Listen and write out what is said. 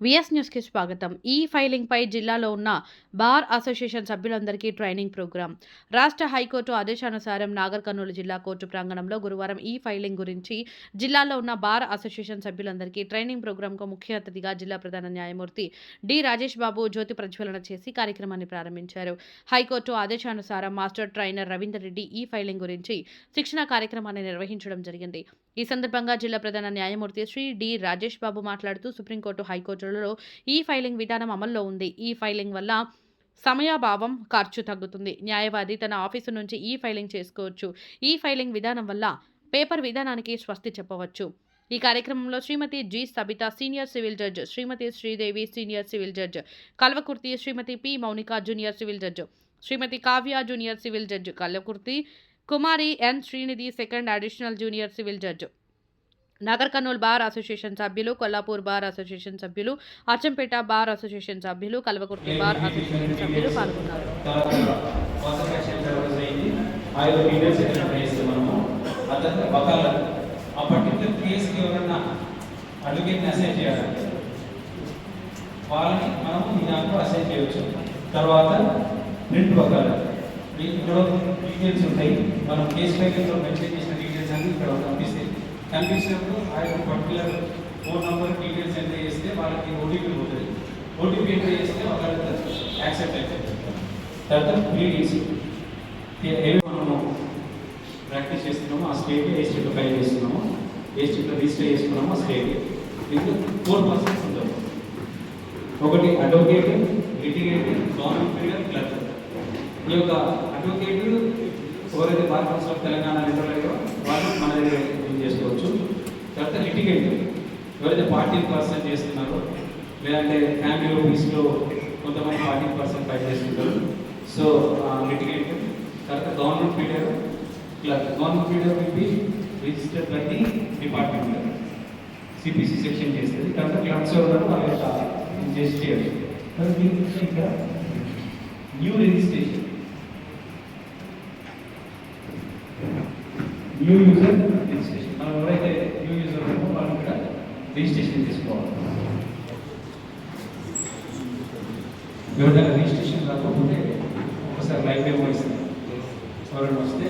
VS న్యూస్కి స్వాగతం. ఈ ఫైలింగ్ పై జిల్లాలో ఉన్న బార్ అసోసియేషన్ సభ్యులందరికీ ట్రైనింగ్ ప్రోగ్రాం. రాష్ట్ర హైకోర్టు ఆదేశానుసారం నాగర్ కర్నూలు జిల్లా కోర్టు ప్రాంగణంలో గురువారం ఈ ఫైలింగ్ గురించి జిల్లాలో ఉన్న బార్ అసోసియేషన్ సభ్యులందరికీ ట్రైనింగ్ ప్రోగ్రాంకు ముఖ్య అతిథిగా జిల్లా ప్రధాన న్యాయమూర్తి డి. రాజేష్ బాబు జ్యోతి ప్రజ్వలన చేసి కార్యక్రమాన్ని ప్రారంభించారు. హైకోర్టు ఆదేశానుసారం మాస్టర్ ట్రైనర్ రవీందర్ రెడ్డి ఈ ఫైలింగ్ గురించి శిక్షణ కార్యక్రమాన్ని నిర్వహించడం జరిగింది. ఈ సందర్భంగా జిల్లా ప్రధాన న్యాయమూర్తి శ్రీ డి. రాజేష్ బాబు మాట్లాడుతూ సుప్రీంకోర్టు రాష్ట్రాలలో ఈ ఫైలింగ్ విధానం అమల్లో ఉంది. ఈ ఫైలింగ్ వల్ల సమయాభావం ఖర్చు తగ్గుతుంది. న్యాయవాది తన ఆఫీసు నుంచి ఈ ఫైలింగ్ చేసుకోవచ్చు. ఈ ఫైలింగ్ విధానం వల్ల పేపర్ విధానానికి స్వస్తి చెప్పవచ్చు. ఈ కార్యక్రమంలో Shrimati G. Sabitha senior civil judge Shrimati Sridevi senior civil judge Kalwakurthy Shrimati P. Mounika junior civil judge Shrimati Kavya junior civil judge Kalwakurthy Kumari N. Srinidhi second additional junior civil judge Nagar Kurnool bar association సభ్యులు Kollapur bar association సభ్యులు Achampet bar association సభ్యులు Kalwakurthy bar association సభ్యులు పాల్గొన్నారు. వాళ్ళని మనము ఈ దాంట్లో assign చేయవచ్చు. తర్వాత ప్రింట్ వకాల మీకు ఇక్కడ డీటెయిల్స్ ఉంటాయి. మనం కేసు ఫైలింగ్లో మెన్షన్ చేసిన డీటెయిల్స్ అన్ని ఇక్కడ కనిపిస్తాయి. కనిపించినప్పుడు ఆ యొక్క particular phone number details enter చేస్తే వాళ్ళకి ఓటీపీ పోతుంది ఓటీపీ ఎంటర్ చేస్తే వాళ్ళకి యాక్సెప్ట్ అవుతుంది తర్వాత ప్లీడింగ్స్ ఏవి మనము ప్రాక్టీస్ చేస్తున్నాము ఆ స్టేట్ ఏ స్టేట్లో ఫైల్ చేస్తున్నాము. ఏ స్టేట్లో రిజిస్టర్ చేసుకున్నాము ఆ స్టేట్ దీంట్లో ఫోర్ పర్సన్స్ ఉంటారు. ఒకటి అడ్వకేట్ లిటిగేట్ గవర్నమెంట్ క్లర్క్ ఈ యొక్క అడ్వకేట్ ఎవరైతే భారత తెలంగాణ నిధులు వాళ్ళు మన దగ్గర తర్వాత లిటిగేట్ ఎవరైతే పార్టీ పర్సన్ చేస్తున్నారో లేదంటే ఫ్యామిలీ ఆఫీస్లో కొంతమంది పార్టీ పర్సన్ ఫైట్ చేస్తుంటారు. సో లిటిగేట్ తర్వాత government feeder clerk government feeder will be registered by the department CPC section చేస్తుంది. తర్వాత క్లర్క్స్ ఎవరు వాళ్ళ యొక్క చేసి ఇక్కడ new registration new user registration మనం ఎవరైతే న్యూ యూజర్ ఉన్నామో వాళ్ళు కూడా రిజిస్ట్రేషన్ చేసుకోవాలి ఎవరైనా రిజిస్ట్రేషన్ రాకపోతే ఒకసారి లైవ్ డెమో ఇస్తాం ఎవరైనా వస్తే